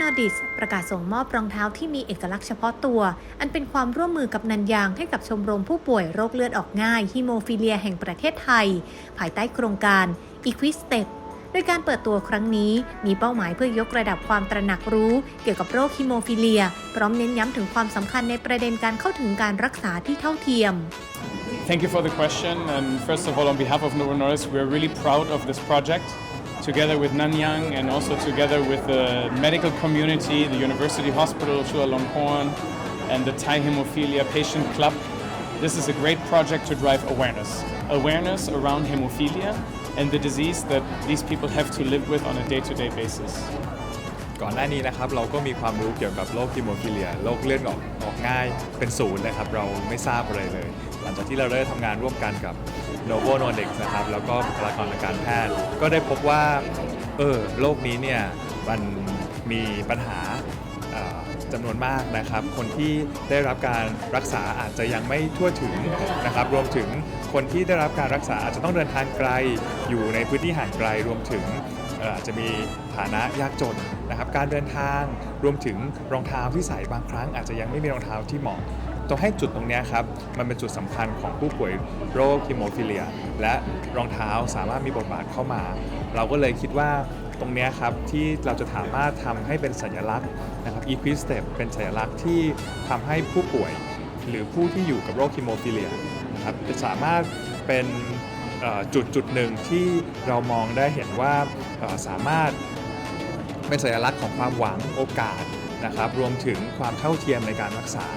นอร์ดิสประกาศส่งมอบรองเท้าที่มีเอกลักษณ์เฉพาะตัว อันเป็นความร่วมมือกับนันยางให้กับชมรมผู้ป่วยโรคเลือดออกง่ายฮิโมฟิเลียแห่งประเทศไทย ภายใต้โครงการ Equistep โดยการเปิดตัวครั้งนี้มีเป้าหมายเพื่อยกระดับความตระหนักรู้ เกี่ยวกับโรคฮิโมฟิเลีย พร้อมเน้นย้ำถึงความสำคัญในประเด็นการเข้าถึงการรักษาที่เท่าเทียม Thank you for the question. And first of all, on behalf of Novo Nordisk, we're really proud of this project. Together with Nanyang and also together with the medical community, the University Hospital Chulalongkorn, and the Thai Hemophilia Patient Club, this is a great project to drive awareness. Awareness around hemophilia and the disease that these people have to live with on a day to day basis. ก่อนหน้านี้นะครับเราก็มีความรู้เกี่ยวกับโรคฮิโมฟิเลียโรคเลือดออกออกง่ายเป็นศูนย์นะครับเราไม่ทราบอะไรเลย หลังจากที่เราได้ทำงานร่วมกันกับ Novo Nordisk นะครับแล้วก็บุคลากรทางการแพทย์ ก็ได้พบว่าเออโรคนี้เนี่ยมันมีปัญหาเอ่อจำนวนมากนะครับ คนที่ได้รับการรักษาอาจจะยังไม่ทั่วถึงนะครับ รวมถึงคนที่ได้รับการรักษาอาจจะต้องเดินทางไกลอยู่ในพื้นที่ห่างไกลรวมถึง อาจจะมีฐานะยากจนนะครับการเดินทางรวมถึงรองเท้าที่ใส่บางครั้ง อาจจะยังไม่มีรองเท้าที่เหมาะตรงให้จุดตรงนี้ครับ มันเป็นจุดสำคัญของผู้ป่วยโรคฮิโมฟิเลีย และรองเท้าสามารถมีบทบาทเข้ามา เราก็เลยคิดว่าตรงนี้ครับ ที่เราจะสามารถทำให้เป็นสัญลักษณ์นะครับ Equi Step เป็นสัญลักษณ์ที่ทำให้ผู้ป่วย หรือผู้ที่อยู่กับโรคฮิโมฟิเลียนะครับจะสามารถเป็น จุดจุดหนึ่งที่เรามองได้เห็นว่าสามารถเป็นสัญลักษณ์ของความหวังโอกาสนะครับรวมถึงความเท่าเทียมในการรักษา